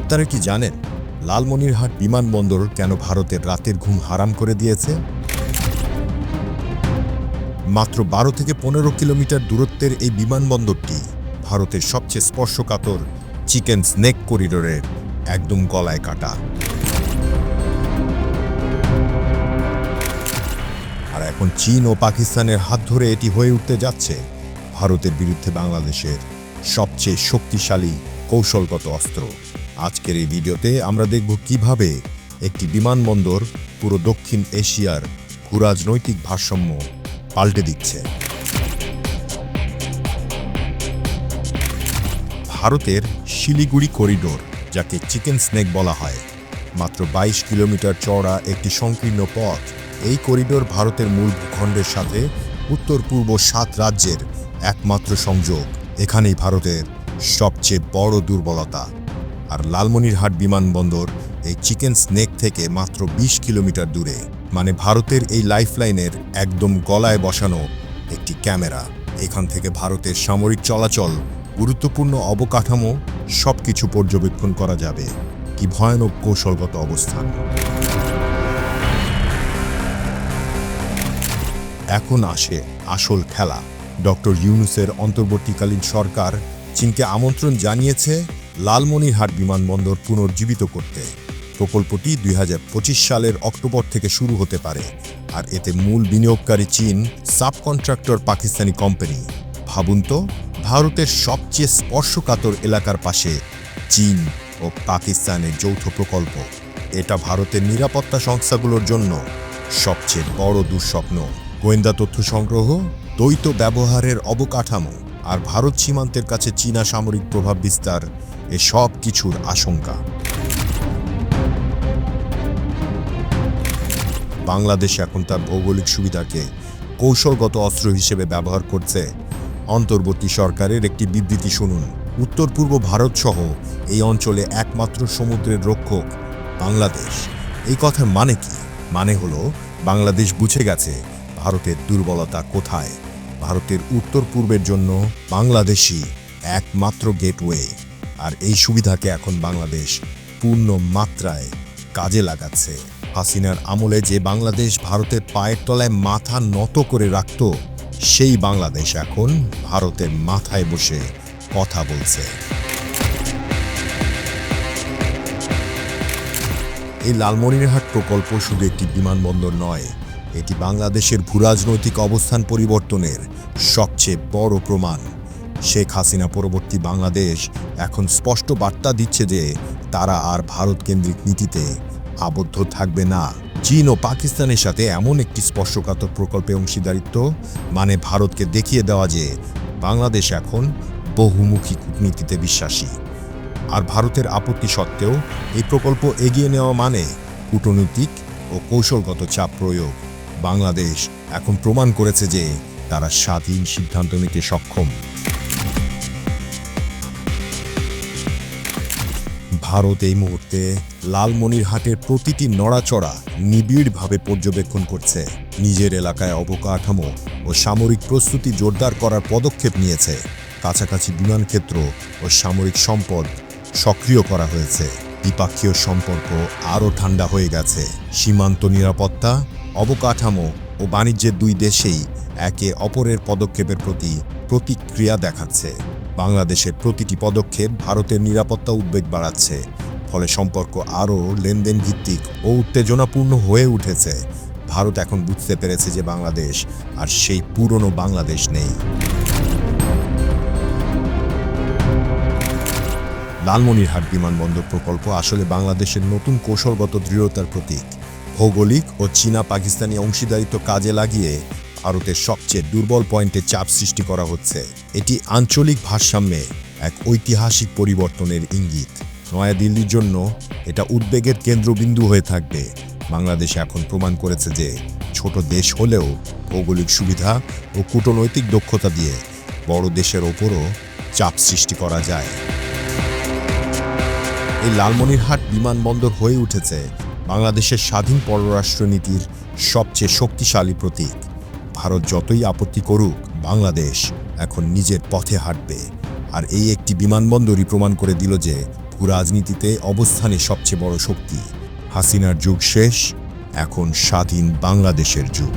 আপনারা কি জানেন লালমনিরহাট বিমানবন্দর কেন ভারতের রাতের ঘুম হারাম করে দিয়েছে? মাত্র বারো থেকে পনেরো কিলোমিটার দূরত্বের এই বিমানবন্দরটি ভারতের সবচেয়ে স্পর্শকাতর চিকেন স্নেক করিডোরের একদম গলায় কাটা। আর এখন চীন ও পাকিস্তানের হাত ধরে এটি হয়ে উঠতে যাচ্ছে ভারতের বিরুদ্ধে বাংলাদেশের সবচেয়ে শক্তিশালী কৌশলগত অস্ত্র। আজকের এই ভিডিওতে আমরা দেখব কীভাবে একটি বিমানবন্দর পুরো দক্ষিণ এশিয়ার ভূরাজনৈতিক ভারসাম্য পাল্টে দিচ্ছে। ভারতের শিলিগুড়ি করিডোর, যাকে চিকেন স্নেক বলা হয়, মাত্র বাইশ কিলোমিটার চওড়া একটি সংকীর্ণ পথ, এই করিডোর ভারতের মূল ভূখণ্ডের সাথে উত্তর পূর্ব সাত রাজ্যের একমাত্র সংযোগ। এখানেই ভারতের সবচেয়ে বড় দুর্বলতা। আর লালমনিরহাট বিমানবন্দর এই চিকেন স্নেক থেকে মাত্র ২০ কিলোমিটার দূরে। মানে ভারতের এই লাইফলাইনের একদম গলায় বসানো একটি ক্যামেরা। এখান থেকে ভারতের সামরিক চলাচল, গুরুত্বপূর্ণ অবকাঠামো, সবকিছু পর্যবেক্ষণ করা যাবে। কি ভয়ানক কৌশলগত অবস্থান। এখন আসে আসল খেলা। ডক্টর ইউনুসের অন্তর্বর্তীকালীন সরকার চীনকে আমন্ত্রণ জানিয়েছে লালমনিরহাট বিমানবন্দর পুনর্জীবিত করতে। প্রকল্পটি দুই হাজার পঁচিশ সালের অক্টোবর থেকে শুরু হতে পারে। আর এতে মূল বিনিয়োগকারী চীন সাবকন্ট্রাক্টর পাকিস্তানি কোম্পানি। ভাবুন তো, ভারতের সবচেয়ে স্পর্শকাতর এলাকার পাশে চীন ও পাকিস্তানের যৌথ প্রকল্প। এটা ভারতের নিরাপত্তা সংস্থাগুলোর জন্য সবচেয়ে বড় দুঃস্বপ্ন। গোয়েন্দা তথ্য সংগ্রহ, দ্বৈত ব্যবহারের অবকাঠামো আর ভারত সীমান্তের কাছে চীনা সামরিক প্রভাব বিস্তার এ সব কিছুর আশঙ্কা। বাংলাদেশ এখন তার ভৌগোলিক সুবিধাকে কৌশলগত অস্ত্র হিসেবে ব্যবহার করছে। অন্তর্বর্তী সরকারের একটি বিবৃতি শুনুন। উত্তর পূর্ব ভারত সহ এই অঞ্চলে একমাত্র সমুদ্রের রক্ষক বাংলাদেশ। এই কথার মানে কি? মানে হলো, বাংলাদেশ বুঝে গেছে ভারতের দুর্বলতা কোথায়। ভারতের উত্তর পূর্বের জন্য বাংলাদেশই একমাত্র গেটওয়ে। আর এই সুবিধাকে এখন বাংলাদেশ পূর্ণ মাত্রায় কাজে লাগাচ্ছে। হাসিনার আমলে যে বাংলাদেশ ভারতের পায়ের তলায় মাথা নত করে রাখত, সেই বাংলাদেশ এখন ভারতের মাথায় বসে কথা বলছে। এই লালমনিরহাট প্রকল্প শুধু একটি বিমানবন্দর নয়, এটি বাংলাদেশের ভূরাজনৈতিক অবস্থান পরিবর্তনের সবচেয়ে বড় প্রমাণ। শেখ হাসিনা পরবর্তী বাংলাদেশ এখন স্পষ্ট বার্তা দিচ্ছে যে তারা আর ভারত কেন্দ্রিক নীতিতে আবদ্ধ থাকবে না। চীন ও পাকিস্তানের সাথে এমন একটি স্পর্শকাতর প্রকল্পে অংশীদারিত্ব মানে ভারতকে দেখিয়ে দেওয়া যে বাংলাদেশ এখন বহুমুখী কূটনীতিতে বিশ্বাসী। আর ভারতের আপত্তি সত্ত্বেও এই প্রকল্প এগিয়ে নেওয়া মানে কূটনৈতিক ও কৌশলগত চাপ প্রয়োগ। বাংলাদেশ এখন প্রমাণ করেছে যে তারা স্বাধীন সিদ্ধান্ত নিতে সক্ষম। ভারত এই মুহূর্তে লালমনিরহাটের প্রতিটি নড়াচড়া নিবিড়ভাবে পর্যবেক্ষণ করছে। নিজের এলাকায় অবকাঠামো ও সামরিক প্রস্তুতি জোরদার করার পদক্ষেপ নিয়েছে। কাছাকাছি বিমানক্ষেত্র ও সামরিক সম্পদ সক্রিয় করা হয়েছে। দ্বিপাক্ষীয় সম্পর্ক আরও ঠান্ডা হয়ে গেছে। সীমান্ত নিরাপত্তা, অবকাঠামো ও বাণিজ্যের দুই দেশেই একে অপরের পদক্ষেপের প্রতি প্রতিক্রিয়া দেখাচ্ছে। বাংলাদেশের প্রতিটি পদক্ষেপ ভারতের নিরাপত্তা উদ্বেগ বাড়াচ্ছে, ফলে সম্পর্ক আরও লেনদেন ভিত্তিক ও উত্তেজনাপূর্ণ হয়ে উঠেছে। ভারত এখন বুঝতে পেরেছে যে বাংলাদেশ আর সেই পুরনো বাংলাদেশ নেই। লালমনিরহাট বিমানবন্দর প্রকল্প আসলে বাংলাদেশের নতুন কৌশলগত দৃঢ়তার প্রতীক। ভৌগোলিক ও চীনা পাকিস্তানি অংশীদারিত্ব কাজে লাগিয়ে ভারতের সবচেয়ে দুর্বল পয়েন্টে চাপ সৃষ্টি করা হচ্ছে। এটি আঞ্চলিক ভারসাম্যে এক ঐতিহাসিক পরিবর্তনের ইঙ্গিত। নয়াদিল্লির জন্য এটা উদ্বেগের কেন্দ্রবিন্দু হয়ে থাকবে। বাংলাদেশ এখন প্রমাণ করেছে যে ছোট দেশ হলেও ভৌগোলিক সুবিধা ও কূটনৈতিক দক্ষতা দিয়ে বড় দেশের ওপরও চাপ সৃষ্টি করা যায়। এই লালমনিরহাট বিমানবন্দর হয়ে উঠেছে বাংলাদেশের স্বাধীন পররাষ্ট্রনীতির সবচেয়ে শক্তিশালী প্রতীক। ভারত যতই আপত্তি করুক, বাংলাদেশ এখন নিজের পথে হাঁটবে। আর এই একটি বিমানবন্দরই প্রমাণ করে দিল যে রাজনীতিতে অবস্থানে সবচেয়ে বড় শক্তি। হাসিনার যুগ শেষ, এখন স্বাধীন বাংলাদেশের যুগ।